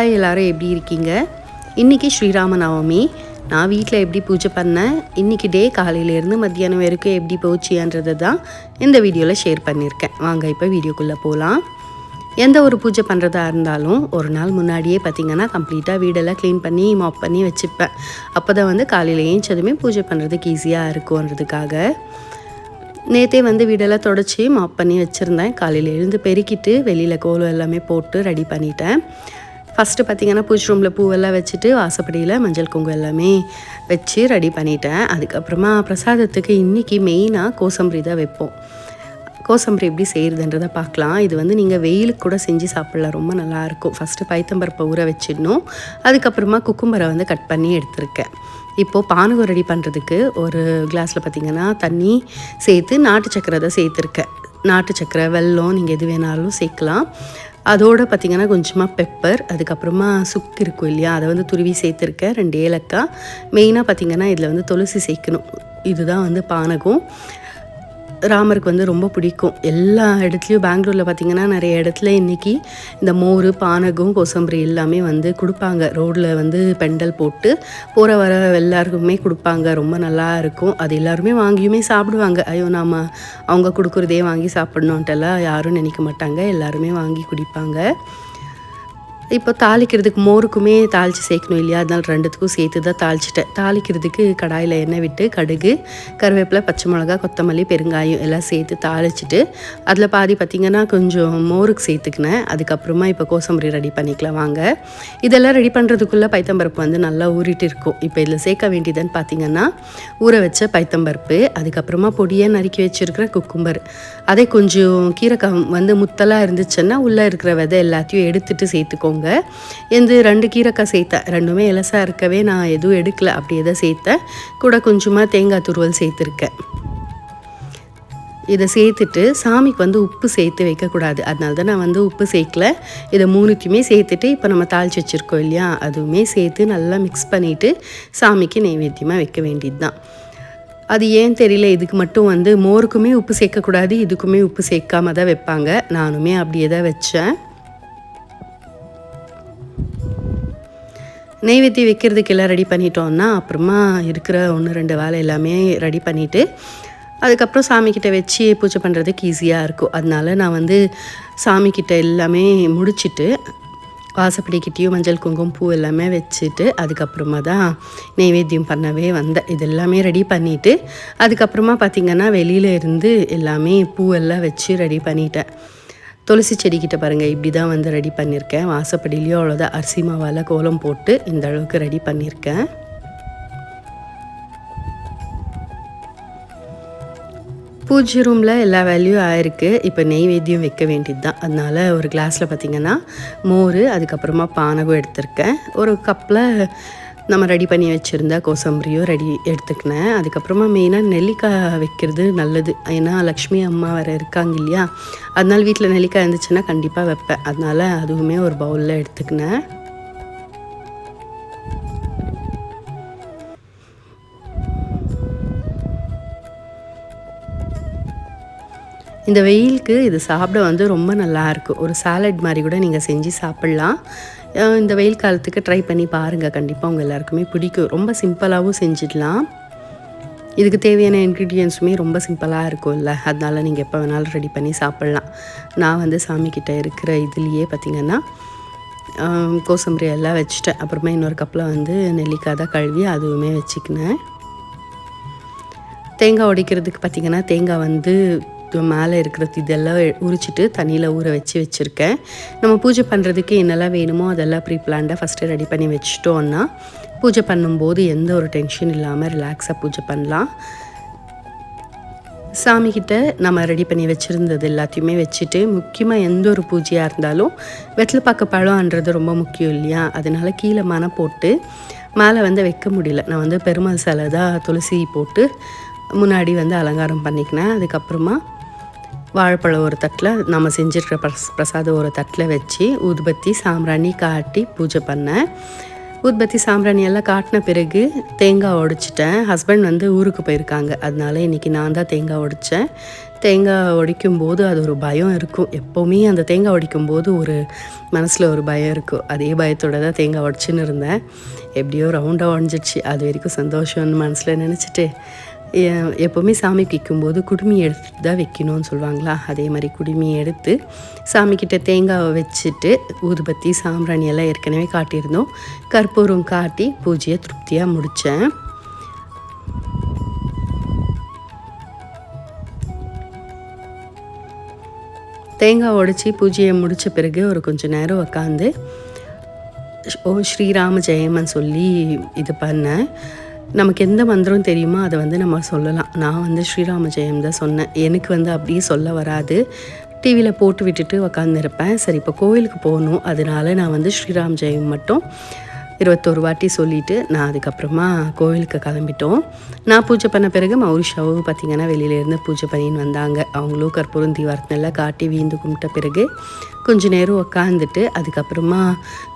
Hi எல்லோரும் எப்படி இருக்கீங்க? இன்றைக்கி ஸ்ரீராம நவமி நான் வீட்டில் எப்படி பூஜை பண்ணேன்? இன்றைக்கி டே காலையிலேருந்து மத்தியானம் வரைக்கும் எப்படி போச்சுன்றது தான் இந்த வீடியோவில் ஷேர் பண்ணியிருக்கேன். வாங்க இப்போ வீடியோக்குள்ளே போகலாம் எந்த ஒரு பூஜை பண்ணுறதா இருந்தாலும் ஒரு நாள் முன்னாடியே பார்த்திங்கன்னா கம்ப்ளீட்டாக வீடெல்லாம் க்ளீன் பண்ணி மாப் பண்ணி வச்சுப்பேன். அப்போ தான் வந்து காலையில் ஏஞ்சதுமே பூஜை பண்ணுறதுக்கு ஈஸியாக இருக்கும்ன்றதுக்காக. நேற்றே வந்து வீடெல்லாம் தொடச்சி மாப் பண்ணி வச்சுருந்தேன். காலையில் எழுந்து பெருக்கிட்டு வெளியில் கோலம் எல்லாமே போட்டு ரெடி பண்ணிட்டேன். ஃபஸ்ட்டு பார்த்திங்கன்னா பூஜை ரூமில் பூவெல்லாம் வச்சுட்டு வாசப்படியில் மஞ்சள் குங்குமம் எல்லாமே வச்சு ரெடி பண்ணிட்டேன். அதுக்கப்புறமா பிரசாதத்துக்கு இன்றைக்கி மெயினாக கோசம்பரி தான் வைப்போம். கோசம்பரி எப்படி செய்கிறதுன்றதை பார்க்கலாம். இது வந்து நீங்கள் வெயிலுக்கு கூட செஞ்சு சாப்பிட்லாம். ரொம்ப நல்லாயிருக்கும் ஃபஸ்ட்டு பைத்தம்பருப்பை ஊற வச்சிடணும். அதுக்கப்புறமா குக்கும்பரை வந்து கட் பண்ணி எடுத்திருக்கேன். இப்போது பானகம் ரெடி பண்ணுறதுக்கு ஒரு கிளாஸில் பார்த்திங்கன்னா தண்ணி சேர்த்து நாட்டு சக்கரை தான் சேர்த்துருக்கேன். நாட்டு சக்கரை வெல்லம் நீங்கள் எது வேணாலும் சேர்க்கலாம். அதோடு பார்த்திங்கன்னா கொஞ்சமாக பெப்பர் அதுக்கப்புறமா சுக்கு இருக்கும் இல்லையா? அதை வந்து துருவி சேர்த்துருக்கேன் ரெண்டு ஏலக்காய். மெயினாக பார்த்திங்கன்னா இதில் வந்து துளசி சேர்க்கணும். இதுதான் வந்து பானகம். ராமருக்கு வந்து ரொம்ப பிடிக்கும். எல்லா இடத்துலையும் பெங்களூரில் பார்த்திங்கன்னா நிறைய இடத்துல இன்றைக்கி இந்த மோர் பானகம் கோசம்பரி எல்லாமே வந்து கொடுப்பாங்க. ரோட்டில் வந்து பெண்டல் போட்டு போகிற வர எல்லாருக்குமே கொடுப்பாங்க. ரொம்ப நல்லா இருக்கும். அது எல்லாருமே வாங்கியுமே சாப்பிடுவாங்க. ஐயோ நாம் அவங்க கொடுக்குறதே வாங்கி சாப்பிட்ணுன்ட்டெல்லாம் யாரும் நினைக்க மாட்டாங்க. எல்லாருமே வாங்கி குடிப்பாங்க. இப்போ தாளிக்கிறதுக்கு மோருக்குமே தாளித்து சேர்க்கணும் இல்லையா? அதனால் ரெண்டுத்துக்கும் சேர்த்து தான் தாளிச்சிட்டேன். தாளிக்கிறதுக்கு கடாயில் எண்ணெய் விட்டு கடுகு கருவேப்பிலை பச்சை மிளகா கொத்தமல்லி பெருங்காயம் எல்லாம் சேர்த்து தாளிச்சிட்டு அதில் பாதி பார்த்திங்கன்னா கொஞ்சம் மோருக்கு சேர்த்துக்கினேன். அதுக்கப்புறமா இப்போ கோசம்பரி ரெடி பண்ணிக்கலாம் வாங்க. இதெல்லாம் ரெடி பண்ணுறதுக்குள்ளே பைத்தம்பருப்பு வந்து நல்லா ஊறிட்டு இருக்கும். இப்போ இதில் சேர்க்க வேண்டியதுன்னு பார்த்திங்கன்னா ஊற வச்ச பைத்தம்பருப்பு அதுக்கப்புறமா பொடியை நறுக்கி வச்சுருக்கிற குக்கும்பர். அதே கொஞ்சம் கீரைக்கம் வந்து முத்தலாக இருந்துச்சுன்னா உள்ளே இருக்கிற விதை எல்லாத்தையும் எடுத்துகிட்டு சேர்த்துக்கோங்க. சேர்த்துக்கோங்க எந்த ரெண்டு கீரைக்காய் சேர்த்தேன் ரெண்டுமே இலசாக இருக்கவே நான் எதுவும் எடுக்கல. அப்படியே தான் சேர்த்தேன். கூட கொஞ்சமாக தேங்காய் துருவல் சேர்த்துருக்கேன். இதை சேர்த்துட்டு சாமிக்கு வந்து உப்பு சேர்த்து வைக்கக்கூடாது. அதனால தான் நான் வந்து உப்பு சேர்க்கல. இதை மூணுத்தையுமே சேர்த்துட்டு இப்போ நம்ம தாளித்து வச்சுருக்கோம் இல்லையா? அதுவுமே சேர்த்து நல்லா மிக்ஸ் பண்ணிவிட்டு சாமிக்கு நைவேத்தியமாக வைக்க வேண்டியது தான் அது ஏன் தெரியல? இதுக்கு மட்டும் வந்து மோருக்குமே உப்பு சேர்க்கக்கூடாது. இதுக்குமே உப்பு சேர்க்காம தான் வைப்பாங்க. நானுமே அப்படியே தான் வச்சேன். நெய்வேத்தி வைக்கிறதுக்கு எல்லாம் ரெடி பண்ணிட்டோன்னா அப்புறமா இருக்கிற ஒன்று ரெண்டு வேலை எல்லாமே ரெடி பண்ணிவிட்டு அதுக்கப்புறம் சாமிக்கிட்ட வச்சு பூஜை பண்ணுறதுக்கு ஈஸியாக இருக்கும். அதனால நான் வந்து சாமிக்கிட்ட எல்லாமே முடிச்சுட்டு வாசப்படிக்கிட்டேயும் மஞ்சள் குங்குமம் பூ எல்லாமே வச்சுட்டு அதுக்கப்புறமா தான் நெய்வேத்தியம் பண்ணவே வந்தேன். இது எல்லாமே ரெடி பண்ணிவிட்டு அதுக்கப்புறமா பார்த்திங்கன்னா வெளியில் இருந்து எல்லாமே பூவெல்லாம் வச்சு ரெடி பண்ணிட்டேன். துளசி செடிக்கிட்ட பாருங்கள் இப்படி தான் வந்து ரெடி பண்ணியிருக்கேன் வாசப்படியிலையும் அவ்வளோதான் அரிசி மாவால் கோலம் போட்டு இந்த அளவுக்கு ரெடி பண்ணியிருக்கேன் பூஜை ரூமில் எல்லா வேலையும் ஆயிருக்கு. இப்போ நெய்வேத்தியம் வைக்க வேண்டியது தான் அதனால் ஒரு கிளாஸில் பார்த்திங்கன்னா மோர் அதுக்கப்புறமா பானகம் எடுத்திருக்கேன். ஒரு கப்பில் நம்ம ரெடி பண்ணி வச்சுருந்தா கோசம்பரியும் ரெடி எடுத்துக்கினேன். அதுக்கப்புறமா மெயினாக நெல்லிக்காய் வைக்கிறது நல்லது. ஏன்னா லக்ஷ்மி அம்மா வேறு இருக்காங்க இல்லையா? அதனால் வீட்டில் நெல்லிக்காய் இருந்துச்சுன்னா கண்டிப்பாக வைப்பேன். அதனால் அதுவுமே ஒரு பவுலில் எடுத்துக்கினேன். இந்த வெயிலுக்கு இது சாப்பிட வந்து ரொம்ப நல்லாயிருக்கும் ஒரு சாலட் மாதிரி கூட நீங்கள் செஞ்சு சாப்பிட்லாம். இந்த வெயில் காலத்துக்கு ட்ரை பண்ணி பாருங்கள் கண்டிப்பாக உங்கள் எல்லாருக்குமே பிடிக்கும். ரொம்ப சிம்பிளாகவும் செஞ்சிடலாம். இதுக்கு தேவையான இன்க்ரீடியன்ஸுமே ரொம்ப சிம்பிளாக இருக்கும்ல. அதனால் நீங்கள் எப்போ வேணாலும் ரெடி பண்ணி சாப்பிட்லாம். நான் வந்து சாமிக்கிட்ட இருக்கிற இதுலேயே பார்த்திங்கன்னா கோசம்பரி எல்லாம் வச்சுட்டேன். அப்புறமா இன்னொரு கப்பில் வந்து நெல்லிக்காய் தான் கழுவி அதுவுமே வச்சுக்கினேன். தேங்காய் உடைக்கிறதுக்கு பார்த்திங்கன்னா தேங்காய் வந்து மேலே இருக்கிறது இதெல்லாம் உரிச்சிட்டு தண்ணியில் ஊற வச்சு வச்சுருக்கேன். நம்ம பூஜை பண்ணுறதுக்கு என்னெல்லாம் வேணுமோ அதெல்லாம் ப்ரீ பிளான்டாக ஃபஸ்ட்டு ரெடி பண்ணி வச்சுட்டோன்னா பூஜை பண்ணும்போது எந்த ஒரு டென்ஷன் இல்லாமல் ரிலாக்ஸாக பூஜை பண்ணலாம். சாமிக்கிட்ட நம்ம ரெடி பண்ணி வச்சுருந்தது எல்லாத்தையுமே வச்சுட்டு முக்கியமாக எந்த ஒரு பூஜையாக இருந்தாலும் வெட்டில் பார்க்க பழம்ன்றது ரொம்ப முக்கியம் இல்லையா? அதனால் கீழே மனை போட்டு மேலே வந்து வைக்க முடியல. நான் வந்து பெருமாள் சிலை தான் துளசி போட்டு முன்னாடி வந்து அலங்காரம் பண்ணிக்கினேன். அதுக்கப்புறமா வாழைப்பழம் ஒரு தட்டில் நம்ம செஞ்சுருக்கிற பிரஸ் பிரசாதம் ஒரு தட்டில் வச்சு ஊதுபத்தி சாம்பிராணி காட்டி பூஜை பண்ணேன். ஊதுபத்தி சாம்பிராணி எல்லாம் காட்டின பிறகு தேங்காய் உடைச்சிட்டேன். ஹஸ்பண்ட் வந்து ஊருக்கு போயிருக்காங்க. அதனால இன்றைக்கி நான் தான் தேங்காய் உடைச்சேன். தேங்காய் உடைக்கும் போது அது ஒரு பயம் இருக்கும். எப்போவுமே அந்த தேங்காய் உடைக்கும் போது ஒரு மனசில் ஒரு பயம் இருக்கும். அதே பயத்தோடு தான் தேங்காய் உடச்சின்னு இருந்தேன். எப்படியோ ரவுண்டாக உடஞ்சிடுச்சு. அது வரைக்கும் சந்தோஷம்னு மனசில் நினச்சிட்டு எப்போவுமே சாமிக்கு வைக்கும்போது குடுமி எடுத்துட்டு தான் வைக்கணும்னு சொல்லுவாங்களா? அதே மாதிரி குடுமி எடுத்து சாமிக்கிட்ட தேங்காவை வச்சுட்டு ஊதுபத்தி சாம்பிராணி எல்லாம் ஏற்கனவே காட்டியிருந்தோம். கற்பூரம் காட்டி பூஜையை திருப்தியாக முடித்தேன் தேங்காய் உடைச்சி பூஜையை முடித்த பிறகு ஒரு கொஞ்சம் நேரம் உக்காந்து ஓ ஸ்ரீராம ஜெயமன் சொல்லி இது பண்ணேன். நமக்கு எந்த மந்திரம் தெரியுமோ அதை வந்து நம்ம சொல்லலாம். நான் வந்து ஸ்ரீராம ஜெயம் தான் சொன்னேன். எனக்கு வந்து அப்படியே சொல்ல வராது. டிவியில் போட்டு விட்டுட்டு உக்காந்துருப்பேன். சரி இப்போ கோவிலுக்கு போகணும். அதனால நான் வந்து ஸ்ரீராம் ஜெயம் மட்டும் இருபத்தொரு வாட்டி சொல்லிவிட்டு நான் அதுக்கப்புறமா கோவிலுக்கு கிளம்பிட்டோம். நான் பூஜை பண்ண பிறகு மௌரிஷாவும் பார்த்திங்கன்னா வெளியிலேருந்து பூஜை பண்ணின்னு வந்தாங்க. அவங்களும் கற்பூரம் தீவார்த்தனெல்லாம் காட்டி வீந்து கும்பிட்ட பிறகு கொஞ்ச நேரம் உக்காந்துட்டு அதுக்கப்புறமா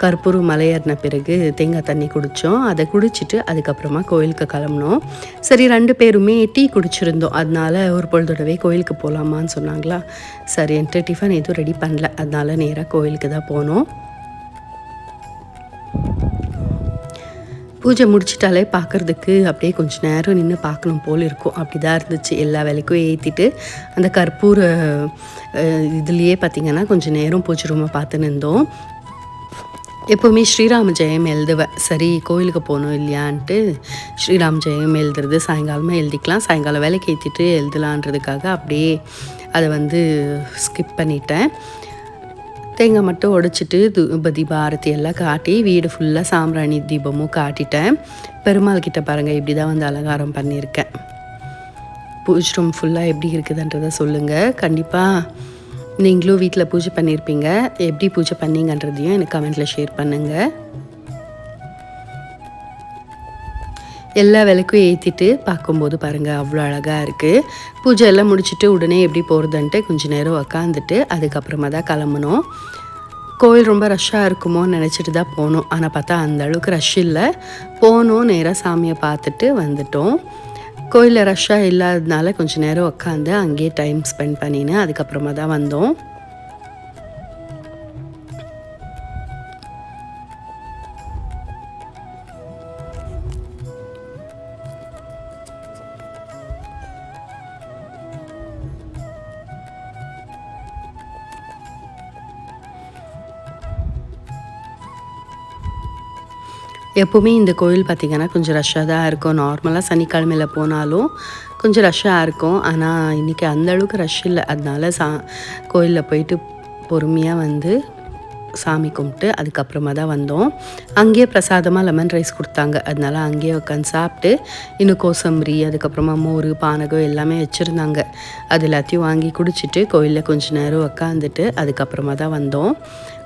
கற்பூரம் மலையேறின பிறகு தேங்காய் தண்ணி குடித்தோம் அதை குடிச்சிட்டு அதுக்கப்புறமா கோயிலுக்கு கிளம்புனோம். சரி ரெண்டு பேருமே டீ குடிச்சிருந்தோம். அதனால ஒரு பொழுதோடவே கோயிலுக்கு போகலாமான்னு சொன்னாங்களா. சரின்ட்டு டிஃபன் எதுவும் ரெடி பண்ணல. அதனால நேராக கோயிலுக்கு தான் போனோம். பூஜை முடிச்சிட்டாலே பார்க்குறதுக்கு அப்படியே கொஞ்சம் நேரம் நின்று பார்க்கணும் போல் இருக்கும். அப்படி தான் இருந்துச்சு. எல்லா வேலைக்கும் ஏற்றிட்டு அந்த கற்பூர இதுலேயே பார்த்திங்கன்னா கொஞ்சம் நேரம் பூஜை ரூமை பார்த்துன்னு இருந்தோம். எப்போவுமே ஸ்ரீராம ஜெயம் எழுதுவேன் சரி கோயிலுக்கு போகணும் இல்லையான்ட்டு ஸ்ரீராம ஜெயம் எழுதுறது சாயங்காலமாக எழுதிக்கலாம். சாயங்காலம் வேலைக்கு ஏற்றிட்டு எழுதலான்றதுக்காக அப்படியே அதை வந்து ஸ்கிப் பண்ணிட்டேன். தேங்காய் மட்டும் உடைச்சிட்டு தூபதி பாரதி எல்லாம் காட்டி வீடு ஃபுல்லாக சாம்பிராணி தீபமும் காட்டிட்டேன். பெருமாள் கிட்ட பாருங்கள் இப்படி தான் வந்து அலங்காரம் பண்ணியிருக்கேன். பூஜ் ரூம் ஃபுல்லாக எப்படி இருக்குதுன்றதை சொல்லுங்கள் கண்டிப்பாக நீங்களும் வீட்டில் பூஜை பண்ணியிருப்பீங்க எப்படி பூஜை பண்ணீங்கன்றதையும் எனக்கு கமெண்ட்டில் ஷேர் பண்ணுங்கள் எல்லா விளக்கும் ஏற்றிட்டு பார்க்கும்போது பாருங்கள் அவ்வளோ அழகாக இருக்குது பூஜை எல்லாம் முடிச்சுட்டு உடனே எப்படி போகிறதுன்ட்டு கொஞ்ச நேரம் உக்காந்துட்டு அதுக்கப்புறமா தான் கிளம்புனோம். கோயில் ரொம்ப ரஷ்ஷாக இருக்குமோன்னு நினச்சிட்டு தான் போனோம். ஆனால் பார்த்தா அந்த அளவுக்கு ரஷ் இல்லை. போனோம் நேராக சாமியை பார்த்துட்டு வந்துட்டோம். கோயிலில் ரஷ்ஷாக இல்லாததுனால கொஞ்ச நேரம் உக்காந்து அங்கேயே டைம் ஸ்பெண்ட் பண்ணின்னு அதுக்கப்புறமா தான் வந்தோம். எப்போவுமே இந்த கோயில் பார்த்திங்கன்னா கொஞ்சம் ரஷ்ஷாக தான் இருக்கும். நார்மலாக சனிக்கிழமையில் போனாலும் கொஞ்சம் ரஷ்ஷாக இருக்கும். ஆனால் இன்றைக்கி அந்தளவுக்கு ரஷ் இல்லை. அதனால சா கோயிலில் போயிட்டு பொறுமையாக வந்து சாமி கும்பிட்டு அதுக்கப்புறமா தான் வந்தோம். அங்கேயே பிரசாதமாக லெமன் ரைஸ் கொடுத்தாங்க. அதனால அங்கேயே உட்காந்து சாப்பிட்டு இன்னும் கோசம்பரி அதுக்கப்புறமா மோர் பானகம் எல்லாமே வச்சுருந்தாங்க. அது எல்லாத்தையும் வாங்கி குடிச்சிட்டு கோயிலில் கொஞ்சம் நேரம் உக்காந்துட்டு அதுக்கப்புறமா தான் வந்தோம்.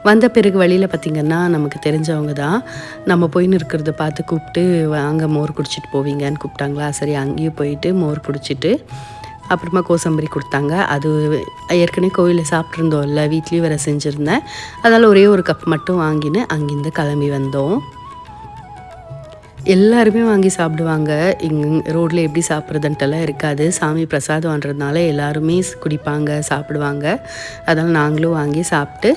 வந்த பிறகு வழியில் பார்த்திங்கன்னா நமக்கு தெரிஞ்சவங்க தான். நம்ம போயின்னு இருக்கிறத பார்த்து கூப்பிட்டு வாங்க மோர் குடிச்சிட்டு போவீங்கன்னு கூப்பிட்டாங்களா? சரி அங்கேயும் போயிட்டு மோர் குடிச்சிட்டு அப்புறமா கோசம்பரி கொடுத்தாங்க. அது ஏற்கனவே கோயிலில் சாப்பிட்ருந்தோம்ல வீட்லேயும் வேறு செஞ்சுருந்தேன். அதனால் ஒரே ஒரு கப் மட்டும் வாங்கின்னு அங்கேருந்து கிளம்பி வந்தோம். எல்லாருமே வாங்கி சாப்பிடுவாங்க. இங்க ரோட்டில் எப்படி சாப்பிட்றதுன்ட்டெல்லாம் இருக்காது. சாமி பிரசாதம்ன்றதுனால எல்லாருமே குடிப்பாங்க சாப்பிடுவாங்க. அதனால் நாங்களும் வாங்கி சாப்பிட்டு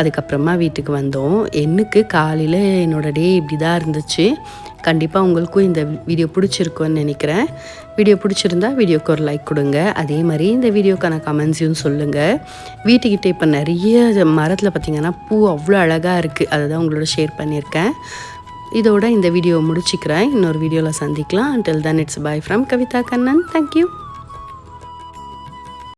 அதுக்கப்புறமா வீட்டுக்கு வந்தோம். எனக்கு காலையில் என்னோட டே இப்படி தான் இருந்துச்சு. கண்டிப்பாக உங்களுக்கும் இந்த வீடியோ பிடிச்சிருக்குன்னு நினைக்கிறேன். வீடியோ பிடிச்சிருந்தா வீடியோக்கு ஒரு லைக் கொடுங்க. அதே மாதிரி இந்த வீடியோக்கான கமெண்ட்ஸையும் சொல்லுங்கள் வீட்டுக்கிட்ட இப்போ நிறைய மரத்தில் பார்த்திங்கன்னா பூ அவ்வளோ அழகாக இருக்குது அதை தான் உங்களோட ஷேர் பண்ணியிருக்கேன். இதோட இந்த வீடியோவை முடிச்சுக்கிறேன். இன்னொரு வீடியோவில் சந்திக்கலாம். Until then it's bye from Kavitha Kannan thank you